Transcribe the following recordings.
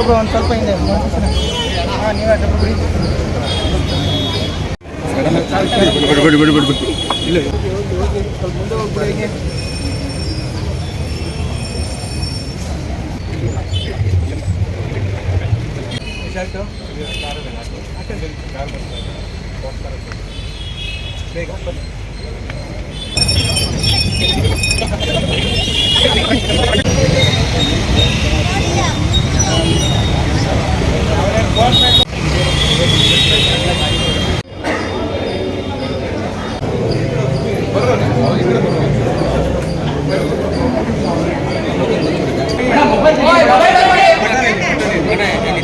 ಒಬ್ಬೊಬ್ರು ಒಂದು ಸ್ವಲ್ಪ ಹಿಂದೆ. ಹಾಂ, ನೀವೇ ಬಿಡಿ ಬಿಡು. ಬಿಡು ಬಿಡು ಬಿಡು ಬಿಡು. ಇಲ್ಲ. ಸ್ವಲ್ಪ ಮುಂದೆ ಹೋಗ್ಬಿಡಿ ಹೀಗೆ ಶರ್ಟು ಬೇಗ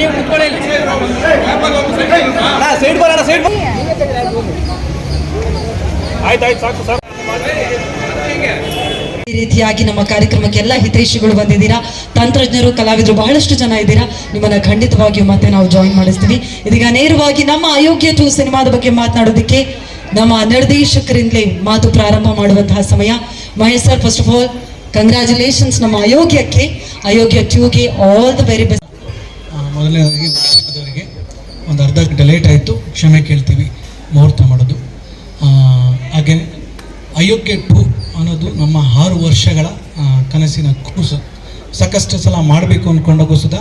ನೀವು ಕುತ್ಕೊಳ್ಳಿ ಸೈಡ್ ಬರೋಣ ಸೈಡ್ ಆಯ್ತು ಆಯ್ತು ಸಾಕು ಸಾಕು. ಈ ರೀತಿಯಾಗಿ ನಮ್ಮ ಕಾರ್ಯಕ್ರಮಕ್ಕೆ ಎಲ್ಲ ಹಿತೈಷಿಗಳು ಬಂದಿದ್ದೀರಾ? ತಂತ್ರಜ್ಞರು ಕಲಾವಿದರು ಬಹಳಷ್ಟು ಜನ ಇದ್ದೀರಾ? ನಿಮ್ಮನ್ನ ಖಂಡಿತವಾಗಿಯೂ ಮತ್ತೆ ನಾವು ಜಾಯಿನ್ ಮಾಡಿಸ್ತೀವಿ. ಇದೀಗ ನೇರವಾಗಿ ನಮ್ಮ ಅಯೋಗ್ಯ ಟು ಸಿನಿಮಾದ ಬಗ್ಗೆ ಮಾತನಾಡೋದಕ್ಕೆ ನಮ್ಮ ನಿರ್ದೇಶಕರಿಂದಲೇ ಮಾತು ಪ್ರಾರಂಭ ಮಾಡುವಂತಹ ಸಮಯ. Mahesh sir first of all congratulations ನಮ್ಮ ಅಯೋಗ್ಯಕ್ಕೆ. ಅಯೋಗ್ಯ ಟೂಗೆ ಆಲ್ ದ ವೆರಿ ಬೆಸ್ಟ್ ಮೊದಲನೇದಾಗಿ ಮಾಧ್ಯಮದವರಿಗೆ ಒಂದು ಅರ್ಧ ಗಂಟೆ ಲೇಟ್ ಆಯಿತು. ಕ್ಷಮೆ ಕೇಳ್ತೀವಿ. ಮುಹೂರ್ತ ಮಾಡೋದು. ಹಾಗೆ ಅಯೋಗ್ಯ ಟು ಅನ್ನೋದು ನಮ್ಮ ಆರು ವರ್ಷಗಳ ಕನಸಿನ ಕೂಸು. ಸಾಕಷ್ಟು ಸಲ ಮಾಡಬೇಕು ಅಂದ್ಕೊಂಡಾಗೂ ಸುದ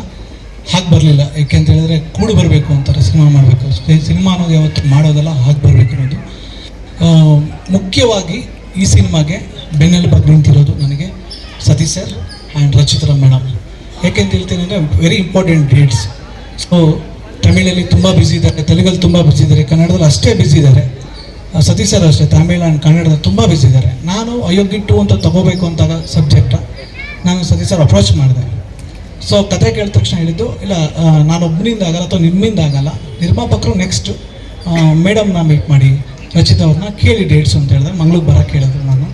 ಹಾಗೆ ಬರಲಿಲ್ಲ. ಏಕೆಂತ ಹೇಳಿದ್ರೆ ಕೂಡು ಬರಬೇಕು ಅಂತಾರೆ, ಸಿನಿಮಾ ಮಾಡಬೇಕು. ಸಿನಿಮಾ ಅನ್ನೋದು ಯಾವತ್ತು ಮಾಡೋದಲ್ಲ, ಹಾಗೆ ಬರಬೇಕು ಅನ್ನೋದು. ಮುಖ್ಯವಾಗಿ ಈ ಸಿನಿಮಾಗೆ ಬೆನ್ನೆಲುಬಾಗಿ ನಿಂತಿರೋದು ನನಗೆ Sathish sir and Rachita madam. ಯಾಕೆಂತ ಹೇಳ್ತೀನಿ ಅಂದರೆ ವೆರಿ ಇಂಪಾರ್ಟೆಂಟ್ ಡೇಟ್ಸ್ ಸೊ ತಮಿಳಲ್ಲಿ ತುಂಬ ಬ್ಯುಸಿ ಇದ್ದಾರೆ, ತೆಲುಗಲ್ಲಿ ತುಂಬ ಬ್ಯುಸಿ ಇದ್ದಾರೆ, ಕನ್ನಡದಲ್ಲಿ ಅಷ್ಟೇ ಬ್ಯುಸಿ ಇದ್ದಾರೆ. ಸತೀಶ್ ಸರ್ ಅಷ್ಟೇ, ತಮಿಳ್ ಆ್ಯಂಡ್ ಕನ್ನಡದಲ್ಲಿ ತುಂಬ ಬ್ಯುಸಿ ಇದ್ದಾರೆ. ನಾನು ಅಯೋಗ್ಯಟ್ಟು ಅಂತ ತಗೋಬೇಕು ಅಂತಾಗ ಸಬ್ಜೆಕ್ಟ ನಾನು ಸತೀಶ್ ಸರ್ ಅಪ್ರೋಚ್ ಮಾಡಿದೆ. ಸೊ ಕತೆ ಕೇಳಿದ ತಕ್ಷಣ ಹೇಳಿದ್ದು, ಇಲ್ಲ ನಾನೊಬ್ಬನಿಂದ ಆಗಲ್ಲ ಅಥವಾ ನಿಮ್ಮಿಂದ ಆಗಲ್ಲ, ನಿರ್ಮಾಪಕರು ನೆಕ್ಸ್ಟ್ ಮೇಡಮ್ನ ಮೀಟ್ ಮಾಡಿ, ರಚಿತ ಅವ್ರನ್ನ ಕೇಳಿ ಡೇಟ್ಸ್ ಅಂತ ಹೇಳಿದ್ರೆ ಮಂಗ್ಳೂರು ಬರೋಕ್ಕೆ ಹೇಳಿದ್ರು ನಾನು.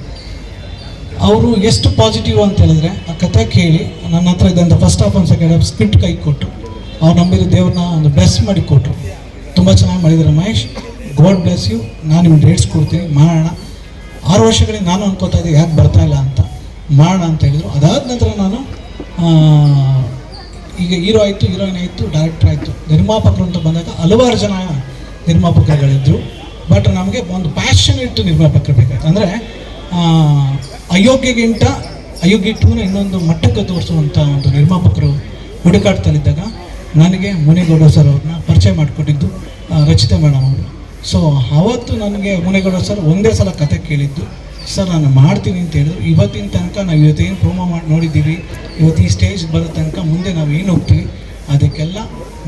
ಅವರು ಎಷ್ಟು ಪಾಸಿಟಿವ್ ಅಂತ ಹೇಳಿದ್ರೆ, ಆ ಕತೆ ಕೇಳಿ, ನನ್ನ ಹತ್ರ ಇದ್ದಂಥ ಫಸ್ಟ್ ಆಫ್ ಒಂದು ಸೆಕೆಂಡ್ ಸ್ಕ್ರಿಪ್ಟ್ ಕೈ ಕೊಟ್ಟು ಅವ್ರು ನಂಬಿದ ದೇವ್ರನ್ನ ಒಂದು ಬ್ಲೆಸ್ ಮಾಡಿ ಕೊಟ್ಟರು ತುಂಬ ಚೆನ್ನಾಗಿ ಮಾಡಿದ್ರು ಮಹೇಶ್. ಗಾಡ್ ಬ್ಲೆಸ್ ಯು ನಾನು ನಿಮ್ಗೆ ಡೇಟ್ಸ್ ಕೊಡ್ತೀನಿ. ಮಾಡೋಣ. ಆರು ವರ್ಷಗಳಿಗೆ ನಾನು ಅನ್ಕೋತಾ ಇದ್ದೆ, ಯಾಕೆ ಬರ್ತಾ ಇಲ್ಲ ಅಂತ. ಮಾಡೋಣ ಅಂತ ಹೇಳಿದರು. ಅದಾದ ನಂತರ ನಾನು ಈಗ ಹೀರೋ ಆಯಿತು ಹೀರೋಯಿನ್ ಆಯಿತು ಡೈರೆಕ್ಟರ್ ಆಯಿತು. ನಿರ್ಮಾಪಕರು ಅಂತ ಬಂದಾಗ ಹಲವಾರು ಜನ ನಿರ್ಮಾಪಕರುಗಳಿದ್ದರು ಬಟ್ ನಮಗೆ ಒಂದು ಪ್ಯಾಷನೇಟ್ ನಿರ್ಮಾಪಕರು ಬೇಕಾಯ್ತು. ಅಂದರೆ ಅಯೋಗ್ಯಗಿಂತ ಅಯೋಗ್ಯ ಟೂನ ಇನ್ನೊಂದು ಮಟ್ಟಕ್ಕೆ ತೋರಿಸುವಂಥ ಒಂದು ನಿರ್ಮಾಪಕರು ಹುಡುಕಾಡ್ತಲಿದ್ದಾಗ ನನಗೆ ಮುನಿಗೌಡ ಸರ್ ಅವ್ರನ್ನ ಪರಿಚಯ ಮಾಡಿಕೊಟ್ಟಿದ್ದು ರಚಿತಾ ಮೇಡಮ್ ಅವರು. ಸೊ ಅವತ್ತು ನನಗೆ ಮುನಿಗೌಡ ಸರ್ ಒಂದೇ ಸಲ ಕತೆ ಕೇಳಿದ್ದು ಸರ್ ನಾನು ಮಾಡ್ತೀನಿ ಅಂತ ಹೇಳಿದ್ರು. ಇವತ್ತಿನ ತನಕ ನಾವು ಇವತ್ತೇನು ಪ್ರೋಮೋ ಮಾಡಿ, ನೋಡಿದ್ದೀವಿ. ಇವತ್ತು ಈ ಸ್ಟೇಜ್ ಬರೋ ತನಕ ಮುಂದೆ ನಾವು ಏನು ಹೋಗ್ತೀವಿ? ಅದಕ್ಕೆಲ್ಲ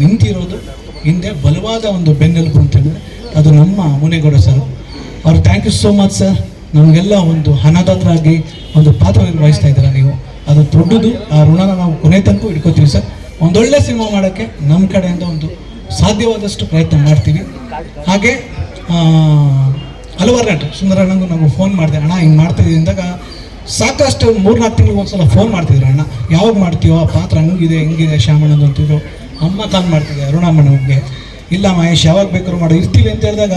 ನಿಂತಿರೋದು ಹಿಂದೆ ಬಲವಾದ ಒಂದು ಬೆನ್ನೆಲುಬು ಅಂತ ಹೇಳಿದ್ರೆ, ಅದು ನಮ್ಮ ಮುನೇಗೌಡ ಸರ್ ಅವ್ರು thank you so much sir ನಮಗೆಲ್ಲ ಒಂದು ಹಣದಾತರಾಗಿ ಒಂದು ಪಾತ್ರ ನಿರ್ವಹಿಸ್ತಾ ಇದ್ದೀರಾ ನೀವು? ಅದು ದೊಡ್ಡದು, ಆ ಋಣನ ನಾವು ಕೊನೆ ತನಕ ಇಟ್ಕೋತೀವಿ ಸರ್. ಒಂದೊಳ್ಳೆ ಸಿನಿಮಾ ಮಾಡೋಕ್ಕೆ ನಮ್ಮ ಕಡೆಯಿಂದ ಒಂದು ಸಾಧ್ಯವಾದಷ್ಟು ಪ್ರಯತ್ನ ಮಾಡ್ತೀವಿ. ಹಾಗೆ ಹಲವಾರು ನಟರು, ಸುಂದರಣ್ಣಂಗೂ ನಾವು ಫೋನ್ ಮಾಡಿದೆ ಅಣ್ಣ, ಹಿಂಗೆ ಮಾಡ್ತಾ ಇದ್ದೀವಿ ಅಂದಾಗ ಸಾಕಷ್ಟು ಮೂರ್ನಾಲ್ಕು ತಿಂಗಳಿಗೆ ಒಂದ್ಸಲ ಫೋನ್ ಮಾಡ್ತಿದ್ರು ಅಣ್ಣ. ಯಾವಾಗ ಮಾಡ್ತೀವೋ ಆ ಪಾತ್ರ ಹಂಗಿದೆ, ಹಿಂಗಿದೆ, ಶ್ಯಾಮಣ್ಣಂದು ಅಂತಿದ್ರು. ಅಮ್ಮ ತಾನು ಮಾಡ್ತಿದ್ದೆ ಅರುಣಮ್ಮನಿಗೆ ಇಲ್ಲ ಮಹೇಶ್, ಯಾವಾಗ ಬೇಕಾದ್ರೂ ಮಾಡೋ, ಇರ್ತೀವಿ ಅಂತ ಹೇಳಿದಾಗ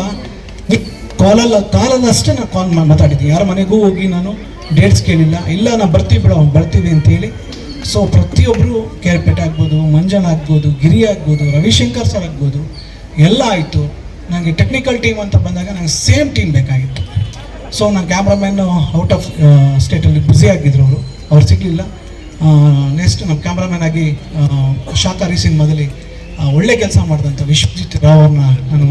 ಕಾಲಲ್ಲ ಕಾಲಲ್ಲಿ ಅಷ್ಟೇ ನಾನು ಕಾಲ್ ಮಾತಾಡಿದ್ದೀನಿ ಯಾರ ಮನೆಗೂ ಹೋಗಿ ನಾನು ಡೇಟ್ಸ್ ಕೇಳಿಲ್ಲ. ಇಲ್ಲ ನಾನು ಬರ್ತೀವಿ ಬಿಡೋ ಬರ್ತೀವಿ ಅಂತೇಳಿ ಸೊ ಪ್ರತಿಯೊಬ್ಬರು ಕೇರ್ಪೇಟೆ ಆಗ್ಬೋದು ಮಂಜನ್ ಆಗ್ಬೋದು ಗಿರಿ ಆಗ್ಬೋದು ರವಿಶಂಕರ್ ಸರ್ ಆಗ್ಬೋದು ಎಲ್ಲ ಆಯಿತು. ನನಗೆ ಟೆಕ್ನಿಕಲ್ ಟೀಮ್ ಅಂತ ಬಂದಾಗ ನನಗೆ ಸೇಮ್ ಟೀಮ್ ಬೇಕಾಗಿತ್ತು. ಸೊ ನಾನು ಕ್ಯಾಮ್ರಾಮ್ಯಾನ್ ಔಟ್ ಆಫ್ ಸ್ಟೇಟಲ್ಲಿ ಬ್ಯುಸಿ ಆಗಿದ್ರು ಅವರು. ಅವ್ರು ಸಿಗಲಿಲ್ಲ. ನೆಕ್ಸ್ಟ್ ನಮ್ಮ ಕ್ಯಾಮ್ರಾಮ್ಯಾನ್ ಆಗಿ ಶಾಖಾರಿ ಸಿನಿಮಾದಲ್ಲಿ ಆ, ಒಳ್ಳೆ ಕೆಲಸ ಮಾಡಿದಂಥ ವಿಶ್ವಜಿತ್ ರಾವ್ ಅವ್ರನ್ನ ನಾನು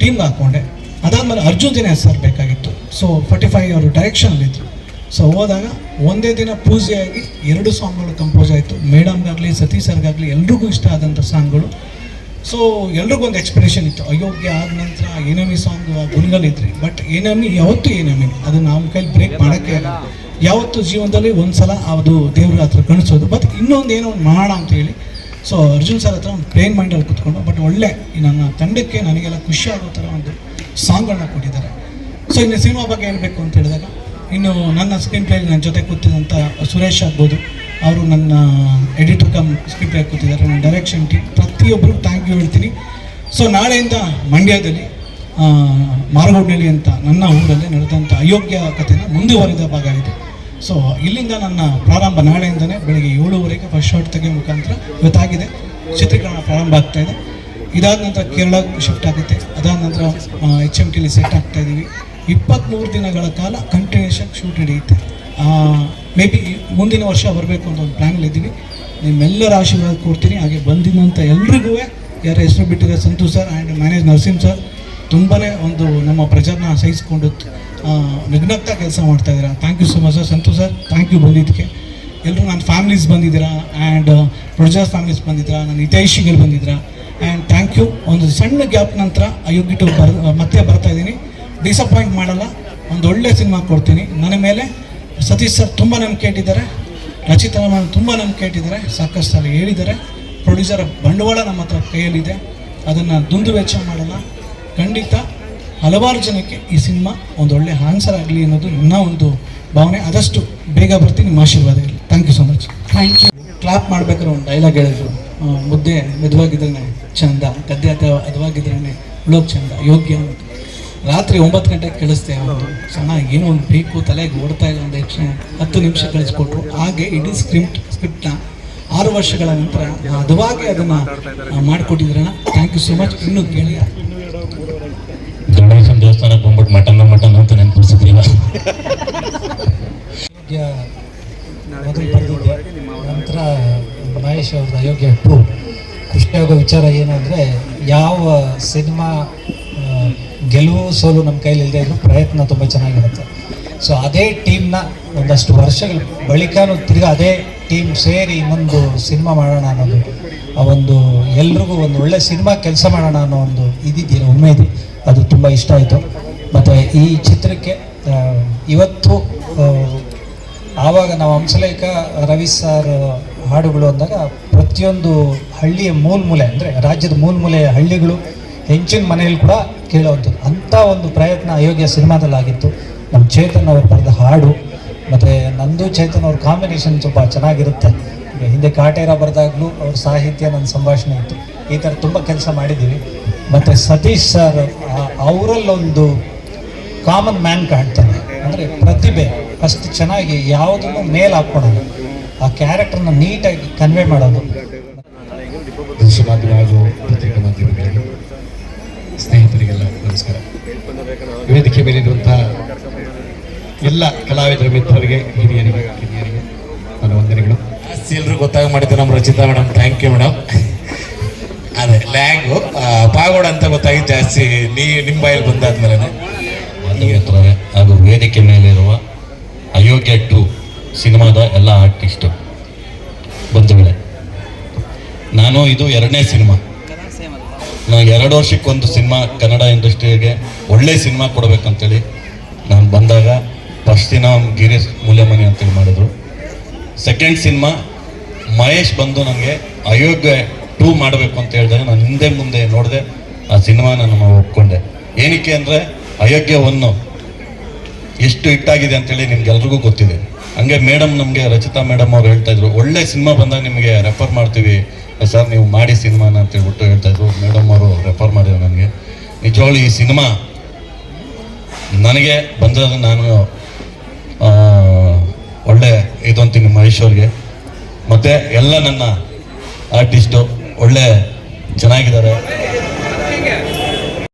ಟೀಮ್ಗೆ ಹಾಕ್ಕೊಂಡೆ ಅದಾದಮೇಲೆ ಅರ್ಜುನ್ ದಿನ ಸರ್ ಬೇಕಾಗಿತ್ತು. ಸೊ ಫಾರ್ಟಿ ಫೈವ್ ಅವರು ಡೈರೆಕ್ಷನಲ್ಲಿದ್ದರು ಸೊ ಹೋದಾಗ ಒಂದೇ ದಿನ ಪೂಜೆಯಾಗಿ ಎರಡು ಸಾಂಗ್ಗಳು ಕಂಪೋಸ್ ಆಯಿತು. ಮೇಡಮ್ಗಾಗಲಿ ಸತೀಶ್ ಸರ್ಗಾಗಲಿ ಎಲ್ರಿಗೂ ಇಷ್ಟ ಆದಂಥ ಸಾಂಗ್ಗಳು ಸೊ ಎಲ್ರಿಗೂ ಒಂದು ಎಕ್ಸ್ಪ್ರೆಷನ್ ಇತ್ತು. ಅಯೋಗ್ಯ ಆದ ನಂತರ ಏನೇಮಿ ಸಾಂಗ್ ಗುಣಗಳಿದ್ರಿ ಬಟ್ ಏನೇಮಿ ಯಾವತ್ತು ಏನೇಮಿ ಅದು ನಮ್ಮ ಕೈಲಿ ಬ್ರೇಕ್ ಮಾಡೋಕ್ಕೆ ಯಾವತ್ತು ಜೀವನದಲ್ಲಿ ಒಂದು ಸಲ ಅದು ದೇವ್ರ ಹತ್ರ ಕಾಣಿಸೋದು. ಬಟ್ ಇನ್ನೊಂದು ಏನೋ ಒಂದು ಮಾಡೋಣ ಅಂತ ಹೇಳಿ. ಸೊ ಅರ್ಜುನ್ ಸರ್ ಹತ್ರ ಒಂದು ಪ್ಲೇನ್ ಮೈಂಡಲ್ಲಿ ಕುತ್ಕೊಂಡು ಬಟ್ ಒಳ್ಳೆ ನನ್ನ ತಂಡಕ್ಕೆ ನನಗೆಲ್ಲ ಖುಷಿ ಆಗೋ ಥರ ಒಂದು ಸಾಂಗ್ಗಳನ್ನ ಕೊಟ್ಟಿದ್ದಾರೆ. ಸೊ ಇನ್ನು ಸಿನಿಮಾ ಬಗ್ಗೆ ಹೇಳಬೇಕು ಅಂತ ಹೇಳಿದಾಗ ಇನ್ನು ನನ್ನ ಸ್ಕ್ರೀನ್ ಪ್ಲೇ ನನ್ನ ಜೊತೆ ಕೂತಿದಂಥ ಸುರೇಶ್ ಆಗ್ಬೋದು. ಅವರು ನನ್ನ ಎಡಿಟರ್ ಕಮ್ ಸ್ಕ್ರೀನ್ ಪ್ಲೇ ಕೂತಿದ್ದಾರೆ. ನನ್ನ ಡೈರೆಕ್ಷನ್ ಟೀಮ್ ಪ್ರತಿಯೊಬ್ಬರು ಥ್ಯಾಂಕ್ ಯು ಹೇಳ್ತೀನಿ. ಸೊ ನಾಳೆಯಿಂದ ಮಂಡ್ಯದಲ್ಲಿ ಆ, ಮಾರಗೋಡ್ನಳ್ಳಿ ಅಂತ ನನ್ನ ಊರಲ್ಲಿ ನಡೆದಂಥ ಅಯೋಗ್ಯ ಕಥೆನ ಮುಂದುವರಿದ ಭಾಗ ಇದೆ. ಸೊ ಇಲ್ಲಿಂದ ನನ್ನ ಪ್ರಾರಂಭ ನಾಳೆಯಿಂದನೇ ಬೆಳಿಗ್ಗೆ ಏಳುವರೆಗೆ ಫಸ್ಟ್ ಶಾರ್ಟ್ ತೆಗೆಯೋ ಮುಖಾಂತರ ಇವತ್ತಾಗಿದೆ. ಚಿತ್ರೀಕರಣ ಪ್ರಾರಂಭ ಆಗ್ತಾ ಇದೆ. ಇದಾದ ನಂತರ ಕೇರಳ ಶಿಫ್ಟ್ ಆಗುತ್ತೆ. ಅದಾದ ನಂತರ ಎಚ್ ಎಂ ಟಿಲಿ ಸೆಟ್ ಆಗ್ತಾ ಇದ್ದೀವಿ ಇಪ್ಪತ್ತ್ಮೂರು ದಿನಗಳ ಕಾಲ ಕಂಟಿನ್ಯೂಷನ್ ಶೂಟ್ ನಡೆಯುತ್ತೆ. ಮೇ ಬಿ ಮುಂದಿನ ವರ್ಷ ಬರಬೇಕು ಅಂತ ಒಂದು ಪ್ಲ್ಯಾನಲ್ಲಿದ್ದೀವಿ ನಿಮ್ಮೆಲ್ಲರ ಆಶೀರ್ವಾದ ಕೊಡ್ತೀನಿ. ಹಾಗೆ ಬಂದಿದ್ದಂಥ ಎಲ್ರಿಗೂ ಯಾರ ಹೆಸರು ಬಿಟ್ಟಿದ್ದಾರೆ Santhu sir and manage Narasimha sir ತುಂಬಾ ಒಂದು ನಮ್ಮ ಪ್ರಜರ್ನ ಸಹಿಸ್ಕೊಂಡು ನಿಗ್ನಗ್ತ ಕೆಲಸ ಮಾಡ್ತಾ ಇದ್ದೀರಾ. Thank you so much sir Santhu sir thank you ಬಂದಿದ್ದಕ್ಕೆ. ಎಲ್ಲರೂ ನನ್ನ ಫ್ಯಾಮಿಲೀಸ್ ಬಂದಿದ್ದೀರಾ? ಆ್ಯಂಡ್ ಪ್ರಜಾ ಫ್ಯಾಮಿಲೀಸ್ ಬಂದಿದ್ದೀರಾ? ನನ್ನ ಹಿತೈಷಿಗಳು ಬಂದಿದ್ದೀರಾ? ಆ್ಯಂಡ್ ಥ್ಯಾಂಕ್ ಯು ಒಂದು ಸಣ್ಣ ಗ್ಯಾಪ್ ನಂತರ ಅಯೋಗ್ಯಟು ಬರ್ ಮತ್ತೆ ಬರ್ತಾ ಇದ್ದೀನಿ. ಡಿಸಪಾಯಿಂಟ್ ಮಾಡಲ್ಲ. ಒಂದು ಒಳ್ಳೆ ಸಿನಿಮಾ ಕೊಡ್ತೀನಿ. ನನ್ನ ಮೇಲೆ ಸತೀಶ್ ಸರ್ ತುಂಬ ನಂಬಿಕೆ ಇಟ್ಟಿದ್ದಾರೆ. ರಚಿತಾ ಮ್ಯಾಮ್ ತುಂಬ ನಂಬಿಕೆ ಇಟ್ಟಿದ್ದಾರೆ. ಸಾಕಷ್ಟು ಸಲ ಹೇಳಿದ್ದಾರೆ. ಪ್ರೊಡ್ಯೂಸರ್ ಬಂಡವಾಳ ನಮ್ಮ ಹತ್ರ ಕೈಯಲ್ಲಿದೆ. ಅದನ್ನು ದುಂದು ವೆಚ್ಚ ಮಾಡಲ್ಲ. ಖಂಡಿತ ಹಲವಾರು ಜನಕ್ಕೆ ಈ ಸಿನಿಮಾ ಒಂದು ಒಳ್ಳೆ ಆನ್ಸರ್ ಆಗಲಿ ಅನ್ನೋದು ನನ್ನ ಒಂದು ಭಾವನೆ. ಆದಷ್ಟು ಬೇಗ ಬರ್ತೀನಿ. ನಿಮ್ಮ ಆಶೀರ್ವಾದ ಇರಲಿ thank you so much thank you clap ಮಾಡ್ಬೇಕಾದ್ರೆ ಒಂದು ಡೈಲಾಗ್ ಹೇಳಿದ್ರು. ಮುದ್ದೆ ಮೆದುವಾಗಿದ್ರೇ ಚಂದ ಗದ್ದೆ ಅಥವಾ ಅದವಾಗಿದ್ರೇ ಉಳೋಕ್ ಚಂದ ಯೋಗ್ಯ ಅಂತ. ರಾತ್ರಿ ಒಂಬತ್ತು ಗಂಟೆಗೆ ಕೇಳಿಸ್ತೆ ಅವರು. ಚೆನ್ನಾಗಿ ಏನೋ ಒಂದು ಬೇಕು ತಲೆಗೆ ಓಡ್ತಾ ಇಲ್ಲ ಒಂದು ಯಕ್ಷ ಹತ್ತು ನಿಮಿಷ ಕಳಿಸ್ಕೊಟ್ರು. ಹಾಗೆ ಇಡೀ ಸ್ಕ್ರಿಪ್ಟ್ ಸ್ಕ್ರಿಪ್ಟ್ನ ಆರು ವರ್ಷಗಳ ನಂತರ ಅದವಾಗಿ ಅದನ್ನು ಮಾಡಿಕೊಟ್ಟಿದ್ರಣ ಥ್ಯಾಂಕ್ ಯು ಸೊ ಮಚ್ ಇನ್ನೂ ಕೇಳಿ ಗಣೇಶನ ದೇವಸ್ಥಾನಕ್ಕೆ ಬಂದ್ಬಿಟ್ಟು ಮಟನ್ ಮಟನ್ ಅಂತ ನೆನಪಿಸಿದ್ರಿ ಅಯೋಗ್ಯ ಮೊದಲು ನಂತರ ಮಹೇಶ್ ಅವ್ರದ್ದು ಅಯೋಗ್ಯ ಟು ಖುಷಿಯಾಗೋ ವಿಚಾರ ಏನು ಅಂದರೆ ಯಾವ ಸಿನಿಮಾ ಗೆಲುವು ಸೋಲು ನಮ್ಮ ಕೈಲಿ ಇಲ್ಲದೆ ಇದ್ರೂ ಪ್ರಯತ್ನ ತುಂಬ ಚೆನ್ನಾಗಿರುತ್ತೆ. ಸೊ ಅದೇ ಟೀಮ್ನ ಒಂದಷ್ಟು ವರ್ಷಗಳ ಬಳಿಕನೂ ತಿರ್ಗಿ ಅದೇ ಟೀಮ್ ಸೇರಿ ಇನ್ನೊಂದು ಸಿನಿಮಾ ಮಾಡೋಣ ಅನ್ನೋದು, ಆ ಒಂದು ಎಲ್ರಿಗೂ ಒಂದು ಒಳ್ಳೆ ಸಿನಿಮಾ ಕೆಲಸ ಮಾಡೋಣ ಅನ್ನೋ ಒಂದು ಇದಿದೆಯಲ್ಲ ಉಮೇದಿ ಅದು ತುಂಬ ಇಷ್ಟ ಆಯಿತು. ಮತ್ತು ಈ ಚಿತ್ರಕ್ಕೆ ಇವತ್ತು ಆವಾಗ ನಾವು ಹಂಸಲೇಖ ರವಿ ಸರ್ ಹಾಡುಗಳು ಅಂದಾಗ ಪ್ರತಿಯೊಂದು ಹಳ್ಳಿಯ ಮೂಲ್ಮೂಲೆ ಅಂದರೆ ರಾಜ್ಯದ ಮೂಲ್ಮೂಲೆಯ ಹಳ್ಳಿಗಳು ಹೆಂಚಿನ ಮನೆಯಲ್ಲಿ ಕೂಡ ಕೇಳುವಂಥದ್ದು. ಅಂಥ ಒಂದು ಪ್ರಯತ್ನ ಅಯೋಗ್ಯ ಸಿನಿಮಾದಲ್ಲಿ ಆಗಿತ್ತು ನಮ್ಮ ಚೇತನ್ ಅವರು ಬರೆದ ಹಾಡು, ಮತ್ತು ನಂದು ಚೇತನ್ ಅವ್ರ ಕಾಂಬಿನೇಷನ್ ತುಂಬ ಚೆನ್ನಾಗಿರುತ್ತೆ. ಹಿಂದೆ ಕಾಟೇರ ಬರೆದಾಗಲೂ ಅವ್ರ ಸಾಹಿತ್ಯ ನನ್ನ ಸಂಭಾಷಣೆ ಇತ್ತು. ಈ ಥರ ತುಂಬ ಕೆಲಸ ಮಾಡಿದ್ದೀವಿ. ಮತ್ತು ಸತೀಶ್ ಸರ್ ಅವರಲ್ಲೊಂದು ಕಾಮನ್ ಮ್ಯಾನ್ ಕಾಣ್ತಾನೆ ಅಂದರೆ ಪ್ರತಿಭೆ ಅಷ್ಟು ಚೆನ್ನಾಗಿ ಯಾವುದನ್ನು ಮೇಲ್ ಹಾಕ್ಕೊಳೋದು ಆ ಕ್ಯಾರೆಕ್ಟರ್ನ ನೀಟಾಗಿ ಕನ್ವೆ ಮಾಡೋದು. ದೃಶ್ಯ ಮಾಧ್ಯಮ ಹಾಗೂ ಪತ್ರಿಕಾ ಮಾಧ್ಯಮಗಳಿಗೆ ಸ್ನೇಹಿತರಿಗೆಲ್ಲ ನಮಸ್ಕಾರ. ವೇದಿಕೆ ಮೇಲಿರುವಂತಹ ಎಲ್ಲ ಕಲಾವಿದರ ಮಿತ್ರರಿಗೆ ಹಿರಿಯರಿಗೆ ಕಿರಿಯರಿಗೆ ನನ್ನ ವಂದನೆಗಳು. ಜಾಸ್ತಿ ಎಲ್ಲರೂ ಗೊತ್ತಾಗ ಮಾಡಿದ್ದು ನಮ್ಮ Rachita madam. Thank you madam ಅದೇ ಲ್ಯಾಂಗು ಪಾಗೋಡ ಅಂತ ಗೊತ್ತಾಗಿ ಜಾಸ್ತಿ ನೀ ನಿಮ್ಮ ಬಾಯಲ್ಲಿ ಬಂದಾದ್ಮೇಲೆ ಮಿತ್ರರೇ ಹಾಗೂ ವೇದಿಕೆ ಮೇಲಿರುವ ಅಯೋಗ್ಯ ಟು ಸಿನಿಮಾದ ಎಲ್ಲ ಆರ್ಟಿಸ್ಟು ಬಂಧುಗಳೇ. ನಾನು ಇದು ಎರಡನೇ ಸಿನಿಮಾ. ನಾನು ಎರಡು ವರ್ಷಕ್ಕೊಂದು ಸಿನಿಮಾ ಕನ್ನಡ ಇಂಡಸ್ಟ್ರಿಗೆ ಒಳ್ಳೆ ಸಿನಿಮಾ ಕೊಡಬೇಕಂತೇಳಿ ನಾನು ಬಂದಾಗ ಫಸ್ಟ್ ದಿನ ಗಿರೀಶ್ ಮೂಲ್ಯಮನಿ ಅಂತೇಳಿ ಮಾಡಿದ್ರು. ಸೆಕೆಂಡ್ ಸಿನಿಮಾ ಮಹೇಶ್ ಬಂದು ನನಗೆ ಅಯೋಗ್ಯ ಟೂ ಮಾಡಬೇಕು ಅಂತ ಹೇಳಿದಾಗ ನಾನು ಹಿಂದೆ ಮುಂದೆ ನೋಡಿದೆ ಆ ಸಿನಿಮಾ ನಾನು ಒಪ್ಕೊಂಡೆ. ಏನಕ್ಕೆ ಅಂದರೆ ಅಯೋಗ್ಯ ಒನ್ನು ಎಷ್ಟು ಹಿಟ್ಟಾಗಿದೆ ಅಂತೇಳಿ ನಿಮ್ಗೆಲ್ರಿಗೂ ಗೊತ್ತಿದೆ. ಹಂಗೆ ಮೇಡಮ್ ನಮಗೆ ರಚಿತಾ ಮೇಡಮ್ ಅವ್ರು ಹೇಳ್ತಾ ಇದ್ರು, ಒಳ್ಳೆ ಸಿನಿಮಾ ಬಂದಾಗ ನಿಮಗೆ ರೆಫರ್ ಮಾಡ್ತೀವಿ. ಸರ್, ನೀವು ಮಾಡಿ ಸಿನಿಮಾನ ಅಂತ ಹೇಳ್ಬಿಟ್ಟು ಹೇಳ್ತಾ ಇದ್ರು. ಮೇಡಮ್ ಅವರು ರೆಫರ್ ಮಾಡಿದ್ರು ನನಗೆ. ನಿಜವಾಗ್ಲೂ ಈ ಸಿನಿಮಾ ನನಗೆ ಬಂದಾಗ ನಾನು ಒಳ್ಳೆ ಇದು ಅಂತೀನಿ ಮಹೇಶ್ ಅವ್ರಿಗೆ. ಮತ್ತು ಎಲ್ಲ ನನ್ನ ಆರ್ಟಿಸ್ಟು ಒಳ್ಳೆ, ಚೆನ್ನಾಗಿದ್ದಾರೆ.